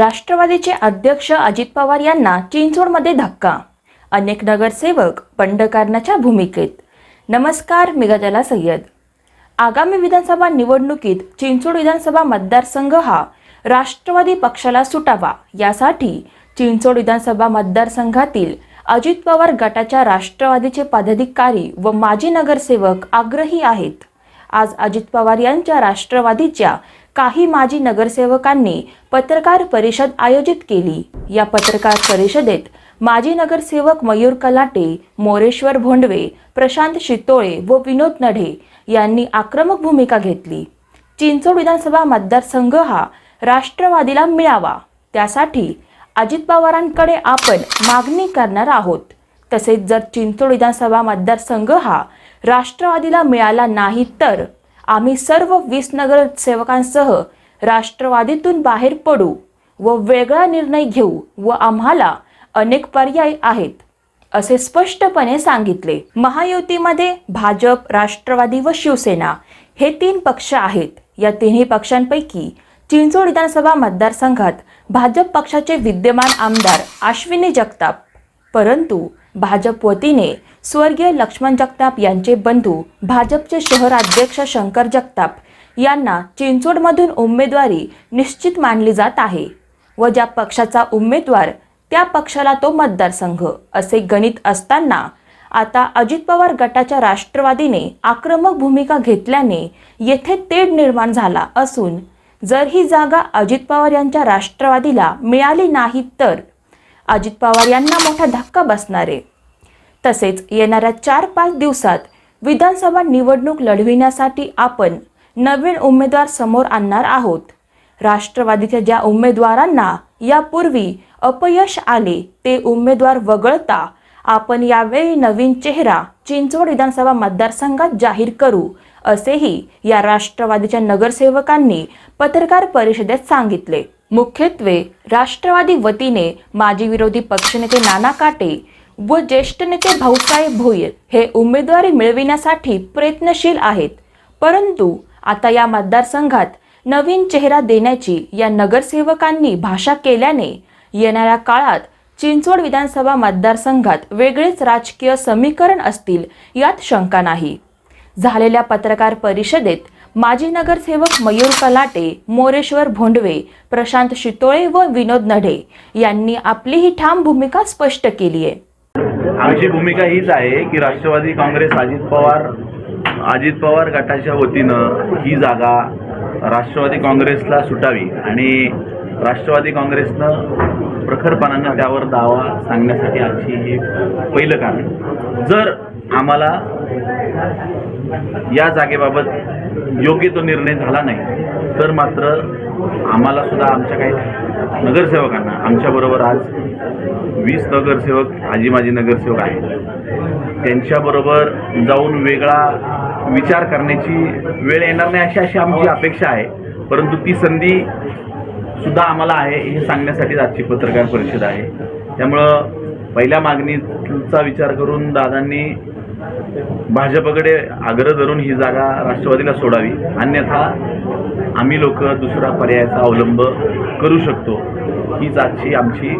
राष्ट्रवादीचे अध्यक्ष अजित पवार यांना चिंचवडमध्ये धक्का. अनेक नगरसेवक बंडकारणाच्या भूमिकेत. नमस्कार मी गजाला सय्यद. आगामी विधानसभा निवडणुकीत चिंचवड विधानसभा मतदारसंघ हा राष्ट्रवादी पक्षाला सुटावा यासाठी चिंचवड विधानसभा मतदारसंघातील अजित पवार गटाच्या राष्ट्रवादीचे पदाधिकारी व माजी नगरसेवक आग्रही आहेत. आज अजित पवार यांच्या राष्ट्रवादीच्या काही माजी नगरसेवकांनी पत्रकार परिषद आयोजित केली. या पत्रकार परिषदेत माजी नगरसेवक मयूर कलाटे मोरेश्वर भोंडवे प्रशांत शितोळे व विनोद नढे यांनी आक्रमक भूमिका घेतली. चिंचोड विधानसभा मतदारसंघ हा राष्ट्रवादीला मिळावा. त्यासाठी अजित पवारांकडे आपण मागणी करणार आहोत. तसेच जर चिंचोड विधानसभा मतदारसंघ हा राष्ट्रवादीला मिळाला नाही तर आम्ही सर्व वीस नगरसेवकांसह राष्ट्रवादीतून बाहेर पडू व वेगळा निर्णय घेऊ व आम्हाला अनेक पर्याय आहेत असे स्पष्टपणे सांगितले. महायुतीमध्ये भाजप राष्ट्रवादी व शिवसेना हे तीन पक्ष आहेत. या तिन्ही पक्षांपैकी चिंचोड विधानसभा मतदारसंघात भाजप पक्षाचे विद्यमान आमदार अश्विनी जगताप. परंतु भाजप वतीने स्वर्गीय लक्ष्मण जगताप यांचे बंधू भाजपचे शहराध्यक्ष शंकर जगताप यांना चिंचोडमधून उमेदवारी निश्चित मानली जात आहे व ज्या पक्षाचा उमेदवार त्या पक्षाला तो मतदारसंघ असे गणित असताना आता अजित पवार गटाच्या राष्ट्रवादीने आक्रमक भूमिका घेतल्याने येथे तेढ निर्माण झाला असून जर ही जागा अजित पवार यांच्या राष्ट्रवादीला मिळाली नाही तर अजित पवार यांना मोठा धक्का बसणार. आहे तसेच येणाऱ्या चार पाच दिवसात विधानसभा निवडणूक लढविण्यासाठी आपण नवीन उमेदवार समोर आणणार आहोत. राष्ट्रवादीच्या ज्या उमेदवारांना यापूर्वी अपयश आले ते उमेदवार वगळता आपण यावेळी नवीन चेहरा चिंचवड विधानसभा मतदारसंघात जाहीर करू असेही या राष्ट्रवादीच्या नगरसेवकांनी पत्रकार परिषदेत सांगितले. मुख्यत्वे राष्ट्रवादी वतीने माजी विरोधी पक्षनेते नाना काटे व ज्येष्ठ नेते भाऊसाहेब भोयर हे उमेदवारी मिळविण्यासाठी प्रयत्नशील आहेत. परंतु आता या मतदारसंघात नवीन चेहरा देण्याची या नगरसेवकांनी भाषा केल्याने येणाऱ्या काळात चिंचवड विधानसभा मतदारसंघात वेगळेच राजकीय समीकरण असतील यात शंका नाही. झालेल्या पत्रकार परिषदेत माजी नगरसेवक मयूर कलाटे मोरेश्वर भोंडवे प्रशांत शितोळे व विनोद नढे यांनी आपली ही ठाम भूमिका स्पष्ट केली आहे. आमची भूमिका हीच आहे की राष्ट्रवादी काँग्रेस अजित पवार अजित पवार गटाच्या वतीनं ही जागा राष्ट्रवादी काँग्रेसला सुटावी आणि राष्ट्रवादी काँग्रेसनं प्रखरपणानं त्यावर दावा सांगण्यासाठी आजची हे पहिलं कारण जर आम्हाला या जागेबाबत योग्य तो निर्णय झाला नाही. तर मात्र आम्हाला सुद्धा आमच्या काही नगरसेवकांना आमच्याबरोबर आज वीस नगरसेवक आजी माजी नगरसेवक आहेत. त्यांच्याबरोबर जाऊन वेगळा विचार करण्याची वेळ येणार नाही अशी अशी आमची अपेक्षा आहे. परंतु ती संधी सुद्धा आम्हाला आहे हे सांगण्यासाठीच आजची पत्रकार परिषद आहे. त्यामुळं पहिल्या मागणीचा विचार करून दादांनी भाजपकडे आग्रह धरून ही जागा राष्ट्रवादीला सोडावी. अन्यथा आम्ही लोक दुसरा पर्यायाचा अवलंब करू शकतो. हीच आजची आमची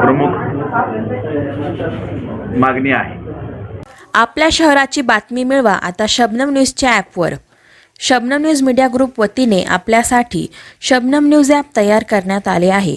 प्रमुख मागणी आहे. आपल्या शहराची बातमी मिळवा आता शबनम न्यूजच्या ॲपवर. शबनम न्यूज मीडिया ग्रुप वतीने आपल्यासाठी शबनम न्यूज ॲप तयार करण्यात आले आहे.